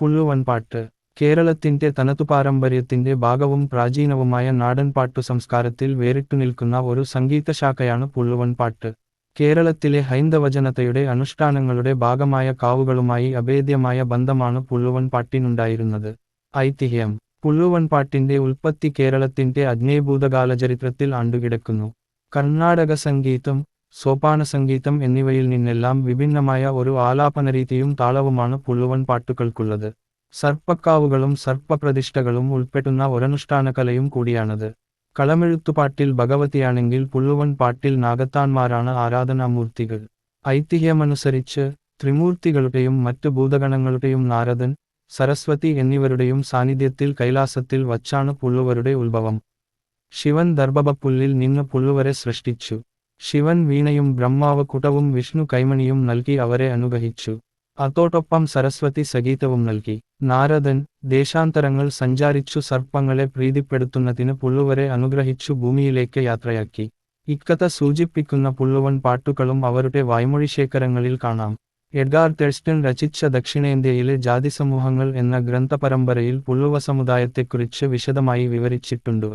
പുള്ളുവൻപാട്ട് കേരളത്തിന്റെ തനതു പാരമ്പര്യത്തിന്റെ ഭാഗവും പ്രാചീനവുമായ നാടൻ പാട്ടു സംസ്കാരത്തിൽ വേറിട്ടുനിൽക്കുന്ന ഒരു സംഗീതശാഖയാണ് പുള്ളുവൻപാട്ട് കേരളത്തിലെ ഹൈന്ദവജനതയുടെ അനുഷ്ഠാനങ്ങളുടെ ഭാഗമായ കാവുകളുമായി അഭേദ്യമായ ബന്ധമാണ് പുള്ളുവൻപാട്ടിനുണ്ടായിരുന്നത് ഐതിഹ്യം. പുള്ളുവൻപാട്ടിന്റെ ഉൽപ്പത്തി കേരളത്തിന്റെ അഗ്നേഭൂതകാല ചരിത്രത്തിൽ ആണ്ടുകിടക്കുന്നു. കർണാടക സംഗീതം സോപാന സംഗീതം എന്നിവയിൽ നിന്നെല്ലാം വിഭിന്നമായ ഒരു ആലാപനരീതിയും താളവുമാണ് പുള്ളുവൻ പാട്ടുകൾക്കുള്ളത്. സർപ്പക്കാവുകളും സർപ്പപ്രതിഷ്ഠകളും ഉൾപ്പെടുന്ന ഒരനുഷ്ഠാന കലയും കൂടിയാണത്. കളമെഴുത്തുപാട്ടിൽ ഭഗവതിയാണെങ്കിൽ പുള്ളുവൻ പാട്ടിൽ നാഗത്താന്മാരാണ് ആരാധനാമൂർത്തികൾ. ഐതിഹ്യമനുസരിച്ച് ത്രിമൂർത്തികളുടെയും മറ്റ് ഭൂതഗണങ്ങളുടെയും നാരദൻ സരസ്വതി എന്നിവരുടെയും സാന്നിധ്യത്തിൽ കൈലാസത്തിൽ വച്ചാണ് പുള്ളുവരുടെ ഉത്ഭവം. ശിവൻ ദർഭപുല്ലിൽ നിന്ന് പുള്ളുവരെ സൃഷ്ടിച്ചു. ശിവൻ വീണയും ബ്രഹ്മാവ് കുടവും വിഷ്ണു കൈമണിയും നൽകി അവരെ അനുഗ്രഹിച്ചു. അതോടൊപ്പം സരസ്വതി സംഗീതവും നൽകി. നാരദൻ ദേശാന്തരങ്ങൾ സഞ്ചാരിച്ചു സർപ്പങ്ങളെ പ്രീതിപ്പെടുത്തുന്നതിന് പുള്ളുവരെ അനുഗ്രഹിച്ചു ഭൂമിയിലേക്ക് യാത്രയാക്കി. ഇക്കഥ സൂചിപ്പിക്കുന്ന പുള്ളുവൻ പാട്ടുകളും അവരുടെ വായ്മൊഴി ശേഖരങ്ങളിൽ കാണാം. എഡ്ഗാർ തെഴ്സ്റ്റൺ രചിച്ച ദക്ഷിണേന്ത്യയിലെ ജാതിസമൂഹങ്ങൾ എന്ന ഗ്രന്ഥപരമ്പരയിൽ പുള്ളുവ സമുദായത്തെക്കുറിച്ച് വിശദമായി വിവരിച്ചിട്ടുണ്ട്.